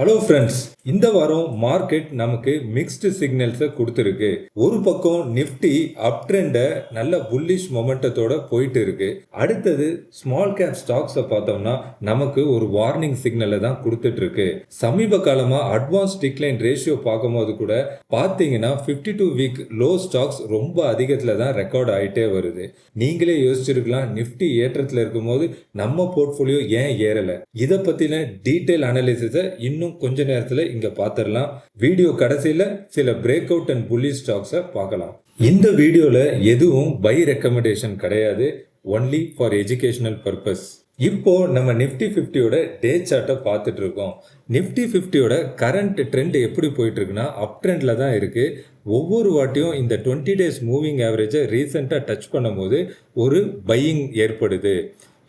Hello friends இந்த வாரம் market நமக்கு மிக்ஸ்டு சிக்னல்ஸை கொடுத்துருக்கு. ஒரு பக்கம் நிஃப்டி அப் ட்ரெண்டை நல்ல புல்லிஷ் மொமெண்டத்தோட போயிட்டு இருக்கு. அடுத்தது ஸ்மால் கேப் ஸ்டாக்ஸை பார்த்தோம்னா நமக்கு ஒரு வார்னிங் சிக்னலை தான் கொடுத்துட்டு இருக்கு. சமீப காலமாக அட்வான்ஸ் டிக்ளைன் ரேஷியோ பார்க்கும்போது கூட பார்த்தீங்கன்னா 52 டூ வீக் லோ ஸ்டாக்ஸ் ரொம்ப அதிகத்தில் தான் ரெக்கார்ட் ஆகிட்டே வருது. நீங்களே யோசிச்சிருக்கலாம் நிஃப்டி ஏற்றத்தில் இருக்கும்போது நம்ம போர்ட்ஃபோலியோ ஏன் ஏறலை? இதை பற்றின டீட்டெயில் அனாலிசிஸை இன்னும் கொஞ்ச நேரத்தில் இங்கே பார்த்துடலாம் வீடியோ கடைசியில் சில பிரேக் அவுட் அண்ட் புள்ளி ஸ்டாக்ஸை பார்க்கலாம். இந்த வீடியோவில் எதுவும் பை ரெக்கமெண்டேஷன் கிடையாது. ஒன்லி ஃபார் எஜுகேஷனல் பர்பஸ் இப்போ நம்ம நிஃப்டி ஃபிஃப்டியோட டே சார்ட்டை பார்த்துட்டு இருக்கோம். நிஃப்டி ஃபிஃப்டியோட கரண்ட் ட்ரெண்ட் எப்படி போயிட்டு இருக்குன்னா அப் ட்ரெண்டில் தான் இருக்கு. ஒவ்வொரு வாட்டியும் இந்த டுவெண்ட்டி டேஸ் மூவிங் ஆவரேஜை ரீசெண்டாக டச் பண்ணும்போது ஒரு பையிங் ஏற்படுது.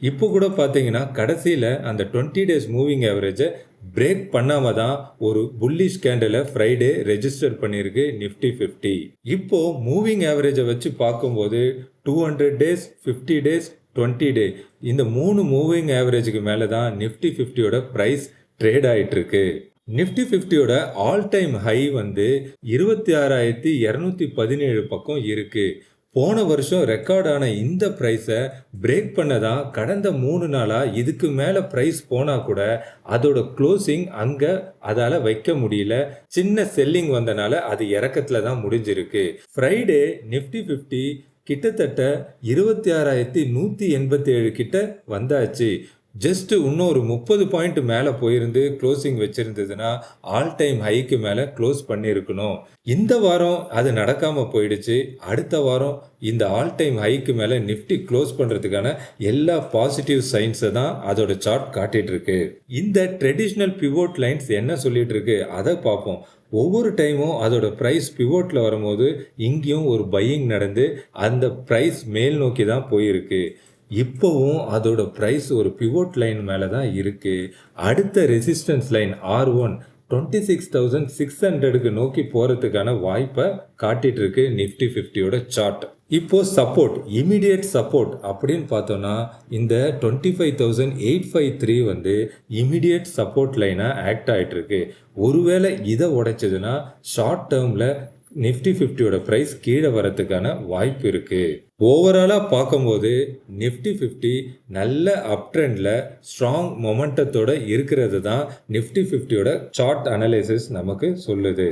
இப்போ கூட பார்த்தீங்கன்னா கடைசியில் அந்த டுவெண்ட்டி டேஸ் மூவிங் ஆவரேஜை பிரேக் பண்ணாமல் தான் ஒரு புல்லிஷ் கேண்டலை ஃப்ரைடே ரெஜிஸ்டர் பண்ணியிருக்கு நிஃப்டி ஃபிஃப்டி இப்போது மூவிங் ஆவரேஜை வச்சு பார்க்கும்போது two hundred days fifty days twenty day இந்த மூணு மூவிங் ஆவரேஜுக்கு மேலே தான் நிஃப்டி ஃபிஃப்டியோட ப்ரைஸ் ட்ரேட் ஆகிட்டுருக்கு நிஃப்டி ஃபிஃப்டியோட ஆல் டைம் ஹை வந்து இருபத்தி ஆறாயிரத்தி இரநூத்தி பதினேழு பக்கம் இருக்குது போன வருஷம் ரெக்கார்டான இந்த ப்ரைஸை பிரேக் பண்ணதான் கடந்த மூணு நாளாக இதுக்கு மேலே ப்ரைஸ் போனால் கூட அதோட க்ளோசிங் அங்கே அதால் வைக்க முடியல. சின்ன செல்லிங் வந்தனால அது இறக்கத்தில் தான் முடிஞ்சிருக்கு. ஃப்ரைடே நிஃப்டி ஃபிஃப்டி கிட்டத்தட்ட இருபத்தி ஆறாயிரத்தி நூற்றி எண்பத்தி ஏழு கிட்ட வந்தாச்சு. ஜஸ்ட்டு இன்னும் ஒரு முப்பது பாயிண்ட் மேலே போயிருந்து க்ளோசிங் வச்சுருந்ததுன்னா ஆல் டைம் ஹைக்கு மேலே க்ளோஸ் பண்ணியிருக்கணும். இந்த வாரம் அது நடக்காமல் போயிடுச்சு. அடுத்த வாரம் இந்த ஆல் டைம் ஹைக்கு மேலே நிஃப்டி க்ளோஸ் பண்ணுறதுக்கான எல்லா பாசிட்டிவ் சைன்ஸை தான் அதோட சார்ட் காட்டிட்டு இருக்கு இந்த ட்ரெடிஷ்னல் பிவோட் லைன்ஸ் என்ன சொல்லிட்டு இருக்கு அதை பார்ப்போம். ஒவ்வொரு டைமும் அதோட ப்ரைஸ் பிவோட்டில் வரும்போது இங்கேயும் ஒரு பையிங் நடந்து அந்த ப்ரைஸ் மேல் நோக்கி தான் போயிருக்கு. இப்போவும் அதோட ப்ரைஸ் ஒரு பிவோட் லைன் மேலே தான் இருக்குது அடுத்த resistance line R one twenty six thousand six ஹண்ட்ரடுக்கு நோக்கி போகிறதுக்கான வாய்ப்பை காட்டிட்டு இருக்கு நிஃப்டி ஃபிஃப்டியோட சார்ட் இப்போ சப்போர்ட் இமிடியட் சப்போர்ட் அப்படின்னு பார்த்தோம்னா இந்த twenty five thousand eight five three வந்து இமிடியேட் சப்போர்ட் லைனாக ஆக்ட் ஆகிட்டு இருக்கு ஒருவேளை இதை உடைச்சதுன்னா ஷார்ட் டேர்மில் நிஃப்டி ஃபிஃப்டியோட ப்ரைஸ் கீழே வரத்துக்கான வாய்ப்பு இருக்குது ஓவராலாக பார்க்கும்போது நிஃப்டி ஃபிஃப்டி நல்ல அப் ட்ரெண்டில் ஸ்ட்ராங் மொமெண்டத்தோட இருக்கிறது தான் நிஃப்டி ஃபிஃப்டியோட சார்ட் அனலைசிஸ் நமக்கு சொல்லுது.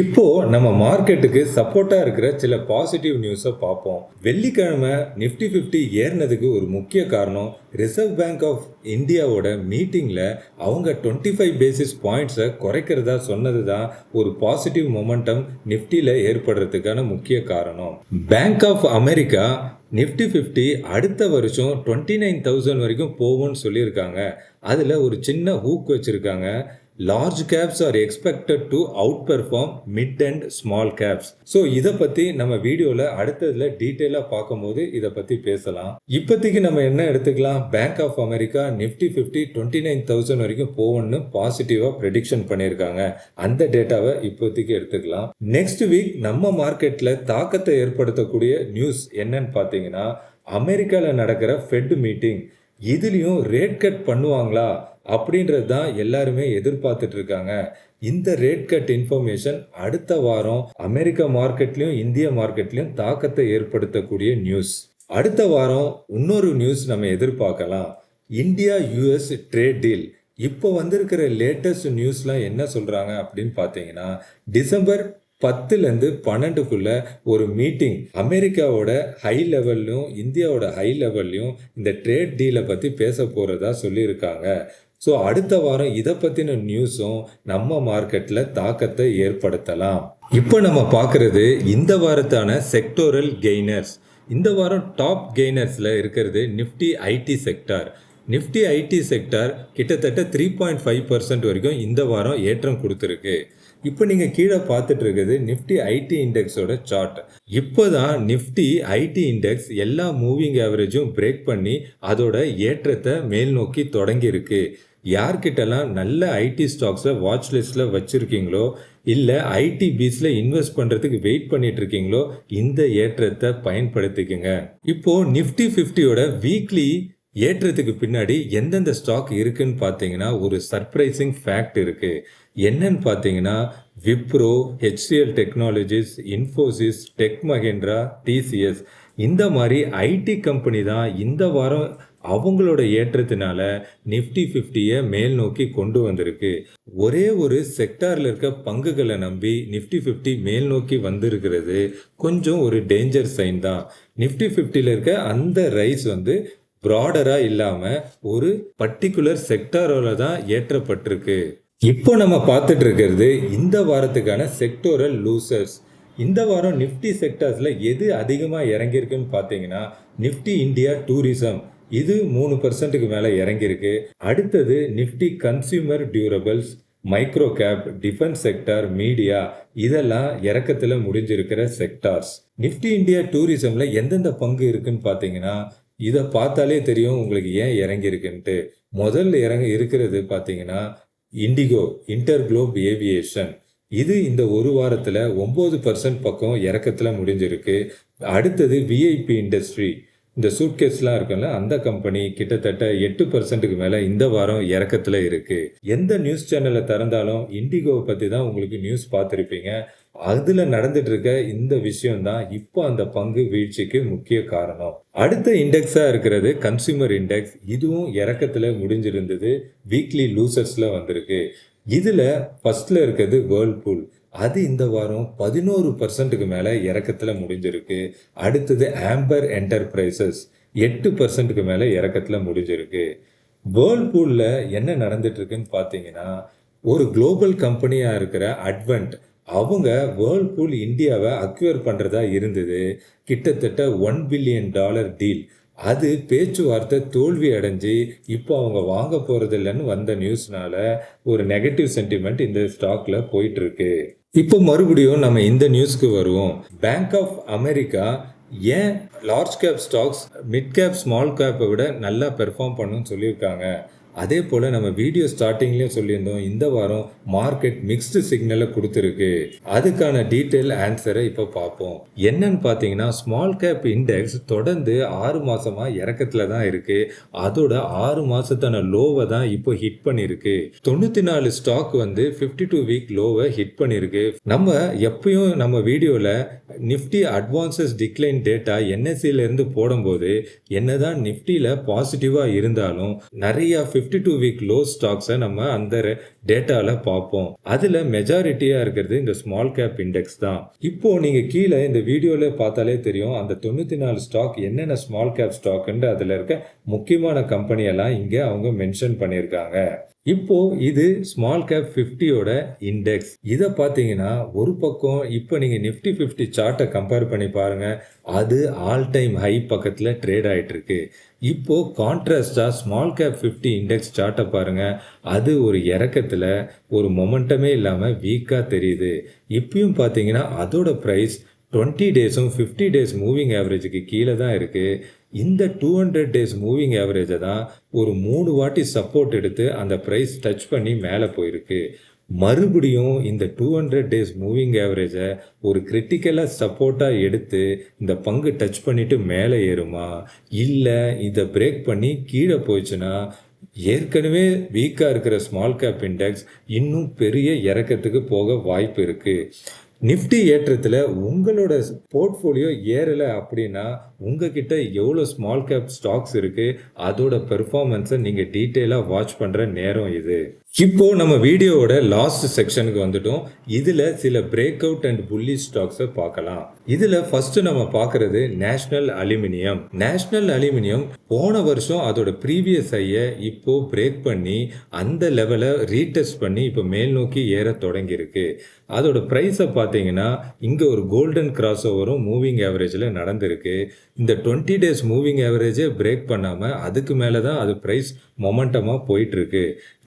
இப்போது நம்ம மார்க்கெட்டுக்கு சப்போர்ட்டாக இருக்கிற சில பாசிட்டிவ் நியூஸை பார்ப்போம். வெள்ளிக்கிழமை நிஃப்டி ஃபிஃப்டி ஏறினதுக்கு ஒரு முக்கிய காரணம் ரிசர்வ் பேங்க் ஆஃப் இந்தியாவோட மீட்டிங்கில் அவங்க டுவெண்ட்டி ஃபைவ் பேசிஸ் பாயிண்ட்ஸை குறைக்கிறதா சொன்னது தான் ஒரு பாசிட்டிவ் மொமெண்டம் நிஃப்டியில் ஏற்படுறதுக்கான முக்கிய காரணம். Bank of America Nifty fifty அடுத்த வருஷம் டுவெண்ட்டி நைன் தௌசண்ட் வரைக்கும் போகும்னு சொல்லியிருக்காங்க. அதில் ஒரு சின்ன ஹூக் வச்சுருக்காங்க. Large caps are expected to outperform mid and small caps so இதை பற்றி நம்ம வீடியோவில் அடுத்ததில் டீட்டெயிலாக பார்க்கும்போது இதை பற்றி பேசலாம். இப்போதைக்கு நம்ம என்ன எடுத்துக்கலாம்? Bank of America Nifty fifty twenty nine thousand வரைக்கும் போகணும்னு பாசிட்டிவாக ப்ரெடிக்ஷன் பண்ணியிருக்காங்க. அந்த டேட்டாவை இப்போதைக்கு எடுத்துக்கலாம். நெக்ஸ்ட் வீக் நம்ம மார்க்கெட்டில் தாக்கத்தை ஏற்படுத்தக்கூடிய நியூஸ் என்னன்னு பார்த்தீங்கன்னா அமெரிக்காவில் நடக்கிற ஃபெட் மீட்டிங் இதுலேயும் ரேட் கட் பண்ணுவாங்களா? அப்படின்றது தான் எல்லாருமே எதிர்பார்த்துட்டு இருக்காங்க இந்த ரேட் கட் இன்ஃபர்மேஷன் அடுத்த வாரம் அமெரிக்க மார்க்கெட்லையும் இந்திய மார்க்கெட்லையும் தாக்கத்தை ஏற்படுத்தக்கூடிய நியூஸ் அடுத்த வாரம் இன்னொரு நியூஸ் நம்ம எதிர்பார்க்கலாம். இந்தியா யூஎஸ் ட்ரேட் டீல் இப்போ வந்திருக்கிற லேட்டஸ்ட் நியூஸ்லாம் என்ன சொல்கிறாங்க அப்படின்னு பார்த்தீங்கன்னா டிசம்பர் பத்துலேருந்து பன்னெண்டுக்குள்ள ஒரு மீட்டிங் அமெரிக்காவோட ஹை லெவல்லையும் இந்தியாவோட ஹை லெவல்லையும் இந்த ட்ரேட் டீலை பற்றி பேச போகிறதா சொல்லியிருக்காங்க. ஸோ அடுத்த வாரம் இதை பற்றின நியூஸும் நம்ம மார்க்கெட்டில் தாக்கத்தை ஏற்படுத்தலாம். இப்போ நம்ம பார்க்குறது இந்த வாரத்தான செக்டோரல் கெய்னர்ஸ் இந்த வாரம் டாப் கெய்னர்ஸில் இருக்கிறது Nifty IT sector Nifty IT sector கிட்டத்தட்ட த்ரீ பாயிண்ட் ஃபைவ் பர்சன்ட் வரைக்கும் இந்த வாரம் ஏற்றம் கொடுத்துருக்கு. இப்போ நீங்கள் கீழே பார்த்துட்டு இருக்குது நிஃப்டி ஐடி இண்டெக்ஸோட சார்ட் இப்போ தான் நிஃப்டி ஐடி இண்டெக்ஸ் எல்லா மூவிங் ஆவரேஜும் பிரேக் பண்ணி அதோட ஏற்றத்தை மேல் நோக்கி தொடங்கியிருக்கு. யார்கிட்டலாம் நல்ல ஐடி ஸ்டாக்ஸை வாட்ச் லிஸ்ட்டில் வச்சுருக்கீங்களோ இல்லை ஐடி பீஸில் இன்வெஸ்ட் பண்ணுறதுக்கு வெயிட் பண்ணிட்டு இருக்கீங்களோ இந்த ஏற்றத்தை பயன்படுத்திக்கங்க. இப்போது நிஃப்டி ஃபிஃப்டியோட வீக்லி ஏற்றத்துக்கு பின்னாடி எந்தெந்த ஸ்டாக் இருக்குன்னு பார்த்தீங்கன்னா ஒரு சர்ப்ரைசிங் ஃபேக்ட் இருக்குது என்னன்னு பார்த்தீங்கன்னா Wipro HCL Technologies Infosys Tech Mahindra TCS இந்த மாதிரி ஐடி கம்பெனி தான் இந்த வாரம் அவங்களோட ஏற்றத்தினால நிஃப்டி ஃபிஃப்டியை மேல் நோக்கி கொண்டு வந்திருக்கு. ஒரே ஒரு செக்டாரில் இருக்க பங்குகளை நம்பி நிஃப்டி ஃபிஃப்டி மேல் நோக்கி வந்திருக்கிறது கொஞ்சம் ஒரு டேஞ்சர் சைன் தான். நிஃப்டி ஃபிஃப்டியில் இருக்க அந்த ரைஸ் வந்து ப்ராடராக இல்லாமல் ஒரு பர்டிகுலர் செக்டாரோட தான் ஏற்றப்பட்டிருக்கு. இப்போ நம்ம பார்த்துட்டு இருக்கிறது இந்த வாரத்துக்கான செக்டோரல் லூசர்ஸ் இந்த வாரம் நிஃப்டி செக்டார்ஸில் எது அதிகமாக இறங்கியிருக்குன்னு பார்த்தீங்கன்னா நிஃப்டி இந்தியா டூரிசம் இது மூணு பர்சன்ட்டுக்கு மேலே இறங்கியிருக்கு. அடுத்தது Nifty consumer durables micro cap defence sector media இதெல்லாம் இறக்கத்தில் முடிஞ்சிருக்கிற செக்டார்ஸ் நிஃப்டி இந்தியா டூரிசம்ல எந்தெந்த பங்கு இருக்குன்னு பார்த்தீங்கன்னா இதை பார்த்தாலே தெரியும் உங்களுக்கு ஏன் இறங்கியிருக்குன்ட்டு. முதல்ல இறங்க இருக்கிறது பார்த்தீங்கன்னா இண்டிகோ இன்டர் குளோப் ஏவியேஷன் இது இந்த ஒரு வாரத்தில் ஒம்பது பர்சன்ட் பக்கம் இறக்கத்தில் முடிஞ்சிருக்கு. அடுத்தது விஐபி இண்டஸ்ட்ரி இந்த சூட்கேஸ்லாம் இருக்குல்ல அந்த கம்பெனி கிட்டத்தட்ட எட்டு பர்சன்ட்டுக்கு மேலே இந்த வாரம் இறக்கத்தில் இருக்குது எந்த நியூஸ் சேனலை திறந்தாலும் இண்டிகோவை பற்றி தான் உங்களுக்கு நியூஸ் பார்த்துருப்பீங்க. அதில் நடந்துட்டு இருக்க இந்த விஷயம் தான் இப்போ அந்த பங்கு வீழ்ச்சிக்கு முக்கிய காரணம். அடுத்த இண்டெக்ஸாக இருக்கிறது கன்சியூமர் இண்டெக்ஸ் இதுவும் இறக்கத்தில் முடிஞ்சிருந்தது. வீக்லி லூசர்ஸில் வந்திருக்கு. இதில் ஃபஸ்ட்டில் இருக்கிறது வேர்ல்பூல் அது இந்த வாரம் பதினோரு பர்சன்ட்டுக்கு மேலே இறக்கத்தில் முடிஞ்சிருக்கு. அடுத்தது ஆம்பர் என்டர்பிரைசஸ் எட்டு பர்சன்ட்டுக்கு மேலே இறக்கத்தில் முடிஞ்சிருக்கு. வேர்ல்பூலில் என்ன நடந்துட்டுருக்குன்னு பார்த்தீங்கன்னா ஒரு குளோபல் கம்பெனியாக இருக்கிற அட்வென்ட் அவங்க வேர்ல்பூல் இந்தியாவை அக்யூர் பண்ணுறதா இருந்தது. கிட்டத்தட்ட ஒன் பில்லியன் டாலர் டீல் அது பேச்சுவார்த்தை தோல்வி அடைஞ்சு இப்போ அவங்க வாங்க போகிறதில்லன்னு இல்லைன்னு வந்த நியூஸ்னால ஒரு நெகட்டிவ் சென்டிமெண்ட் இந்த ஸ்டாக்ல போயிட்டு இருக்கு இப்போ மறுபடியும் நம்ம இந்த நியூஸ்க்கு வருவோம். பேங்க் ஆஃப் அமெரிக்கா ஏன் large cap stocks mid cap small கேப்பை விட நல்லா பெர்ஃபார்ம் பண்ணுன்னு சொல்லியிருக்காங்க. அதே போல் நம்ம வீடியோ ஸ்டார்டிங்லேயே சொல்லியிருந்தோம் இந்த வாரம் மார்க்கெட் மிக்ஸ்டு சிக்னலை கொடுத்துருக்கு. அதுக்கான டீட்டெயில் ஆன்சரை இப்போ பார்ப்போம். என்னன்னு பார்த்தீங்கன்னா ஸ்மால் கேப் இண்டெக்ஸ் தொடர்ந்து ஆறு மாதமாக இறக்கத்தில் தான் இருக்குது அதோட ஆறு மாதத்தான லோவை தான் இப்போ ஹிட் பண்ணியிருக்கு தொண்ணூற்றி நாலு ஸ்டாக் வந்து ஃபிஃப்டி டூ வீக் லோவை ஹிட் பண்ணியிருக்கு நம்ம எப்பயும் நம்ம வீடியோவில் நிஃப்டி அட்வான்சஸ் டிக்ளைன் டேட்டா என்எஸ்சியிலேருந்து போடும்போது என்னதான் நிஃப்டியில் பாசிட்டிவாக இருந்தாலும் நிறைய ஃபிஃப்டி டூ வீக் லோ ஸ்டாக்ஸை நம்ம அந்த டேட்டாவில் பார்ப்போம். அதில் மெஜாரிட்டியாக இருக்கிறது இந்த ஸ்மால் கேப் இண்டெக்ஸ் தான். இப்போ நீங்கள் கீழே இந்த வீடியோவில் பார்த்தாலே தெரியும் அந்த தொண்ணூற்றி நாலு ஸ்டாக் என்னென்ன ஸ்மால் கேப் ஸ்டாக்குன்னு அதில் இருக்க முக்கியமான கம்பெனியெல்லாம் இங்கே அவங்க மென்ஷன் பண்ணியிருக்காங்க. இப்போ இது ஸ்மால் கேப் ஃபிஃப்டியோட இண்டெக்ஸ் இதை பார்த்தீங்கன்னா ஒரு பக்கம் இப்போ நீங்கள் நிஃப்டி ஃபிஃப்டி சார்ட்டை கம்பேர் பண்ணி பாருங்க அது ஆல் டைம் ஹை பக்கத்தில் ட்ரேட் ஆயிட்டு இருக்கு இப்போ கான்ட்ராஸ்டாக ஸ்மால் கேப் ஃபிஃப்டி இண்டெக்ஸ் சார்ட்டை பாருங்கள் அது ஒரு இறக்கத்தில் ஒரு மொமெண்டமே இல்லாமல் வீக்காக தெரியுது. இப்பயும் பார்த்தீங்கன்னா அதோட ப்ரைஸ் டுவெண்ட்டி டேஸும் ஃபிஃப்டி டேஸ் மூவிங் ஆவரேஜுக்கு கீழே தான் இருக்குது இந்த டூ ஹண்ட்ரட் டேஸ் மூவிங் ஆவரேஜை தான் ஒரு மூணு வாட்டி சப்போர்ட் எடுத்து அந்த ப்ரைஸ் டச் பண்ணி மேலே போயிருக்கு. மறுபடியும் இந்த டூ ஹண்ட்ரட் டேஸ் மூவிங் ஆவரேஜை ஒரு கிரிட்டிக்கலாக சப்போர்ட்டாக எடுத்து இந்த பங்கு டச் பண்ணிவிட்டு மேலே ஏறுமா? இல்லை இதை பிரேக் பண்ணி கீழே போயிடுச்சுன்னா ஏற்கனவே வீக்காக இருக்கிற ஸ்மால் கேப் இண்டெக்ஸ் இன்னும் பெரிய இறக்கத்துக்கு போக வாய்ப்பு இருக்குது நிஃப்டி ஏற்றத்தில் உங்களோட போர்ட்ஃபோலியோ ஏறலை அப்படின்னா உங்ககிட்ட எவ்வளோ ஸ்மால் கேப் ஸ்டாக்ஸ் இருக்குது அதோட பெர்ஃபார்மன்ஸை நீங்கள் டீட்டெயிலாக வாட்ச் பண்ணுற நேரம் இது. இப்போ நம்ம வீடியோவோட லாஸ்ட் செக்ஷனுக்கு வந்துட்டோம். இதில் சில பிரேக் அவுட் அண்ட் புள்ளி ஸ்டாக்ஸை பார்க்கலாம். இதில் ஃபர்ஸ்ட் நம்ம பார்க்கறது நேஷனல் அலுமினியம் நேஷனல் அலுமினியம் போன வருஷம் அதோட ப்ரீவியஸ் ஐயை இப்போ பிரேக் பண்ணி அந்த லெவலை ரீடெஸ்ட் பண்ணி இப்போ மேல் நோக்கி ஏற தொடங்கியிருக்கு. அதோட ப்ரைஸை பார்த்தீங்கன்னா இங்கே ஒரு கோல்டன் கிராஸ் ஓவரும் மூவிங் ஆவரேஜில் நடந்திருக்கு. இந்த டுவெண்ட்டி டேஸ் மூவிங் ஆவரேஜே பிரேக் பண்ணாமல் அதுக்கு மேலே தான் அது ப்ரைஸ் மொமெண்டமாக போயிட்டுருக்கு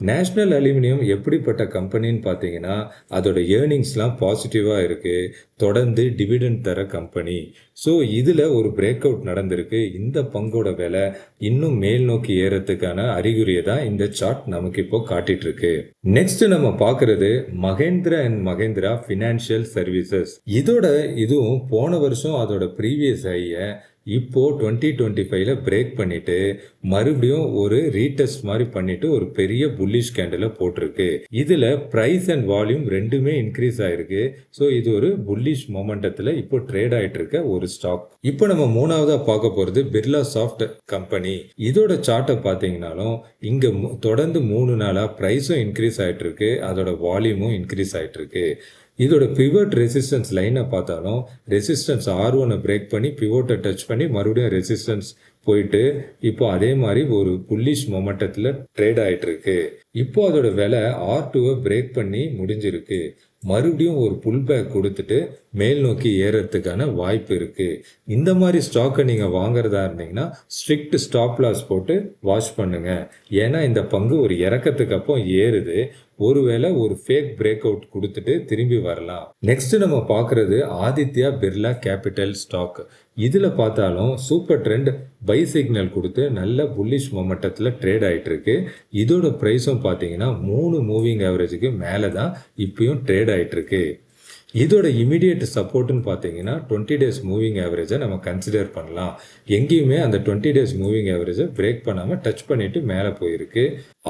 நேஷ்னல் அலுமினியம் எப்படிப்பட்ட கம்பெனின்னு பார்த்தீங்கன்னா அதோட ஏர்னிங்ஸ்லாம் பாசிட்டிவாக இருக்குது தொடர்ந்து டிவிடெண்ட் தர கம்பெனி ஸோ இதில் ஒரு பிரேக் அவுட் நடந்திருக்கு. இந்த பங்கோட விலை இன்னும் மேல் நோக்கி ஏறத்துக்கான அறிகுறியை தான் இந்த சார்ட் நமக்கு இப்போ காட்டிட்டு இருக்கு நெக்ஸ்ட் நம்ம பார்க்கறது Mahindra and Mahindra financial services இதோட இதுவும் போன வருஷம் அதோட ப்ரீவியஸ் ஐயை இப்போது டுவெண்ட்டி டுவெண்ட்டி ஃபைவ்ல பிரேக் பண்ணிட்டு மறுபடியும் ஒரு ரீடெஸ்ட் மாதிரி பண்ணிட்டு ஒரு பெரிய புல்லிஷ் கேண்டில் போட்டிருக்கு. இதில் ப்ரைஸ் அண்ட் வால்யூம் ரெண்டுமே இன்க்ரீஸ் ஆயிருக்கு. ஸோ இது ஒரு புல்லிஷ் மொமெண்டத்தில் இப்போ ட்ரேட் ஆகிட்டு இருக்க ஒரு ஸ்டாக் இப்போ நம்ம மூணாவதாக பார்க்க போகிறது பிர்லா சாஃப்ட் கம்பெனி இதோட சார்ட்டை பார்த்தீங்கனாலும் இங்கே தொடர்ந்து மூணு நாளாக ப்ரைஸும் இன்க்ரீஸ் ஆகிட்டு இருக்கு அதோட வால்யூமும் இன்க்ரீஸ் ஆகிட்டு இருக்கு இதோட பிவட் ரெசிஸ்டன்ஸ் லைனை பார்த்தாலும் ரெசிஸ்டன்ஸ் ஆர் ஒனை பிரேக் பண்ணி பிவோட்டை டச் பண்ணி மறுபடியும் ரெசிஸ்டன்ஸ் போயிட்டு இப்போ அதே மாதிரி ஒரு புல்லிஷ் மொமெண்டத்தில் ட்ரேட் ஆகிட்டு இருக்கு இப்போ அதோட விலை ஆர் டூவை பிரேக் பண்ணி முடிஞ்சிருக்கு. மறுபடியும் ஒரு புல் பேக் கொடுத்துட்டு மேல் நோக்கி ஏறத்துக்கான வாய்ப்பு இருக்கு. இந்த மாதிரி ஸ்டாக்கை நீங்க வாங்குறதா இருந்தீங்கன்னா ஸ்ட்ரிக்ட் ஸ்டாப் லாஸ் போட்டு வாஷ் பண்ணுங்க. ஏன்னா இந்த பங்கு ஒரு இறக்கத்துக்கு அப்போ ஏறுது. ஒருவேளை ஒரு ஃபேக் பிரேக் அவுட் கொடுத்துட்டு திரும்பி வரலாம். நெக்ஸ்ட் நம்ம பார்க்கறது ஆதித்யா பிர்லா கேபிட்டல் ஸ்டாக் இதில் பார்த்தாலும் சூப்பர் ட்ரெண்ட் பை சிக்னல் கொடுத்து நல்ல புல்லிஷ் மொமெண்டத்தில் ட்ரேட் ஆகிட்டுருக்கு இதோட ப்ரைஸும் பார்த்தீங்கன்னா மூணு மூவிங் ஆவரேஜுக்கு மேலே தான் இப்பயும் ட்ரேட் ஆகிட்டுருக்கு இதோட இமீடியட் சப்போர்ட்டுன்னு பார்த்தீங்கன்னா டுவெண்ட்டி டேஸ் மூவிங் ஆவரேஜை நம்ம கன்சிடர் பண்ணலாம். எங்கேயுமே அந்த டுவெண்ட்டி டேஸ் மூவிங் ஆவரேஜை பிரேக் பண்ணாமல் டச் பண்ணிட்டு மேலே போயிருக்கு.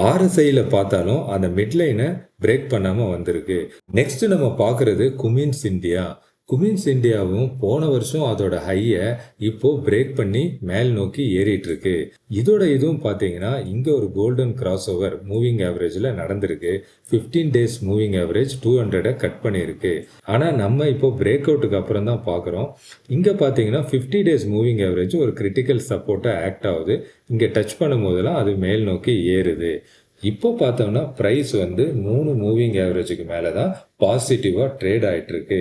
ஆர்எஸ்ஐயில் பார்த்தாலும் அந்த மிட்லைனை பிரேக் பண்ணாமல் வந்திருக்கு. நெக்ஸ்ட் நம்ம பார்க்குறது குமின்ஸ் இந்தியா குமின்ஸ் இந்தியாவும் போன வருஷம் அதோட ஹையை இப்போ பிரேக் பண்ணி மேல் நோக்கி ஏறிட்டு இருக்கு இதோட இதுவும் பார்த்தீங்கன்னா இங்கே ஒரு கோல்டன் கிராஸ் ஓவர் மூவிங் ஆவரேஜில் நடந்திருக்கு. 15 டேஸ் மூவிங் ஆவரேஜ் டூ ஹண்ட்ரடை கட் பண்ணியிருக்கு. ஆனால் நம்ம இப்போ பிரேக் அவுட்டுக்கு அப்புறம் தான் பார்க்குறோம் இங்கே பார்த்தீங்கன்னா 50 டேஸ் மூவிங் ஆவரேஜ் ஒரு கிரிட்டிக்கல் சப்போர்ட்டாக ஆக்ட் ஆகுது. இங்கே டச் பண்ணும் போதெல்லாம் அது மேல் நோக்கி ஏறுது. இப்போ பார்த்தோம்னா ப்ரைஸ் வந்து மூணு மூவிங் ஆவரேஜுக்கு மேலே தான் பாசிட்டிவாக ட்ரேட் ஆகிட்டு இருக்கு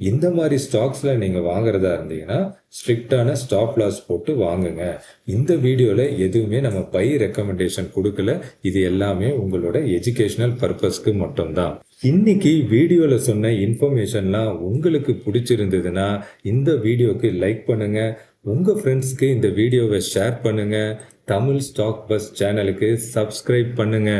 இந்த மாதிரி ஸ்டாக்ஸில் நீங்கள் வாங்குறதா இருந்தீங்கன்னா ஸ்ட்ரிக்டான ஸ்டாப் லாஸ் போட்டு வாங்குங்க. இந்த வீடியோவில் எதுவுமே நம்ம பை ரெக்கமெண்டேஷன் கொடுக்கல. இது எல்லாமே உங்களோட எஜுகேஷனல் பர்பஸ்க்கு மட்டும்தான். இன்னைக்கு வீடியோவில் சொன்ன இன்ஃபர்மேஷன்லாம் உங்களுக்கு பிடிச்சிருந்ததுன்னா இந்த வீடியோக்கு லைக் பண்ணுங்க. உங்க ஃப்ரெண்ட்ஸ்க்கு இந்த வீடியோவை ஷேர் பண்ணுங்க. தமிழ் ஸ்டாக் பஸ் சேனலுக்கு சப்ஸ்கிரைப் பண்ணுங்க.